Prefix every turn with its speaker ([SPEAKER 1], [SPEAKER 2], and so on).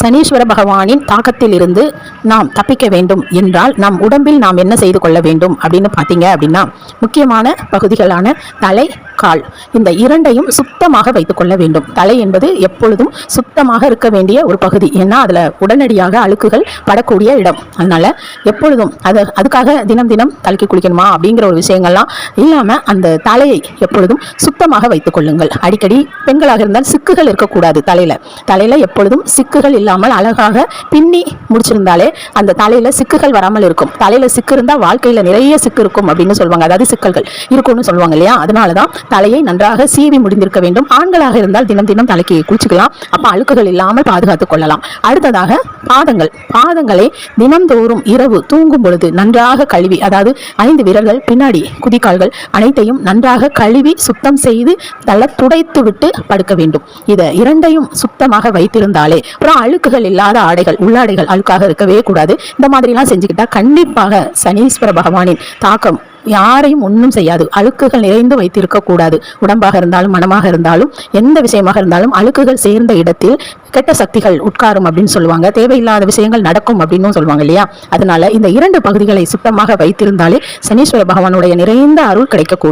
[SPEAKER 1] சனீஸ்வர பகவானின் தாக்கத்திலிருந்து நாம் தப்பிக்க வேண்டும் என்றால் நம் உடம்பில் நாம் என்ன செய்து கொள்ள வேண்டும் அப்படின்னு பார்த்தீங்க அப்படின்னா முக்கியமான பகுதிகளான தலை கால். இந்த இரண்டையும் சுத்தமாக வைத்துக்கொள்ள வேண்டும். தலை என்பது எப்பொழுதும் சுத்தமாக இருக்க வேண்டிய ஒரு பகுதி. ஏன்னா அதில் உடனடியாக அழுக்குகள் படக்கூடிய இடம். அதனால எப்பொழுதும் அது அதுக்காக தினம் தினம் தலைக்கு குளிக்கணுமா அப்படிங்கிற ஒரு விஷயங்கள்லாம் இல்லாமல் அந்த தலையை எப்பொழுதும் சுத்தமாக வைத்துக் கொள்ளுங்கள். அடிக்கடி பெண்களாக இருந்தால் சிக்குகள் இருக்கக்கூடாது தலையில். தலையில் எப்பொழுதும் சிக்குகள் இல்லாமல் அழகாக பின்னி முடிச்சிருந்தாலே அந்த தலையில் சிக்குகள் வராமல் இருக்கும். தலையில் சிக்கு இருந்தால் வாழ்க்கையில் நிறைய சிக்கு இருக்கும் அப்படின்னு சொல்லுவாங்க. அதாவது சிக்கல்கள் இருக்கும்னு சொல்லுவாங்க இல்லையா? அதனால தான் தலையை நன்றாக சீவி முடிந்திருக்க வேண்டும். ஆண்களாக இருந்தால் தினம் தினம் தலைக்கு குளிச்சுக்கலாம். அப்ப அழுக்குகள் இல்லாமல் பாதுகாத்துக் கொள்ளலாம். அடுத்ததாக பாதங்கள். பாதங்களை தினம்தோறும் இரவு தூங்கும் பொழுது நன்றாக கழுவி அதாவது ஐந்து விரல்கள் பின்னாடி குதிக்கால்கள் அனைத்தையும் நன்றாக கழுவி சுத்தம் செய்து தள்ள துடைத்து விட்டு படுக்க வேண்டும். இதை இரண்டையும் சுத்தமாக வைத்திருந்தாலே அப்புறம் அழுக்குகள் இல்லாத ஆடைகள் உள்ளாடைகள் அழுக்காக இருக்கவே கூடாது. இந்த மாதிரிலாம் செஞ்சுக்கிட்டா கண்டிப்பாக சனீஸ்வர பகவானின் தாக்கம் யாரையும் ஒன்றும் செய்யாது. அழுக்குகள் நிறைந்து வைத்திருக்க கூடாது. உடம்பாக இருந்தாலும் மனமாக இருந்தாலும் எந்த விஷயமாக இருந்தாலும் அழுக்குகள் சேர்ந்த இடத்தில் கெட்ட சக்திகள் உட்காரும் அப்படின்னு சொல்லுவாங்க. தேவையில்லாத விஷயங்கள் நடக்கும் அப்படின்னு சொல்லுவாங்க இல்லையா? அதனால இந்த இரண்டு பகுதிகளை சுத்தமாக வைத்திருந்தாலே சனீஸ்வர பகவானுடைய நிறைந்த அருள் கிடைக்கக்கூடும்.